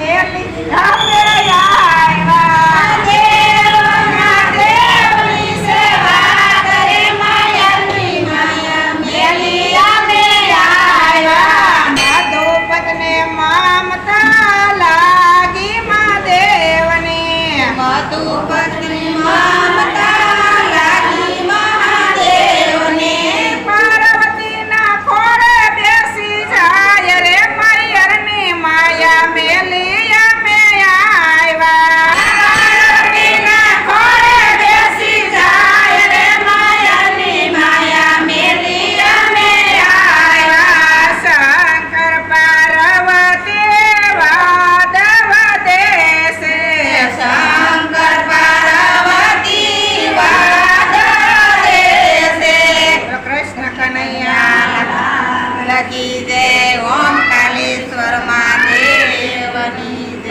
nearly யாரே யார்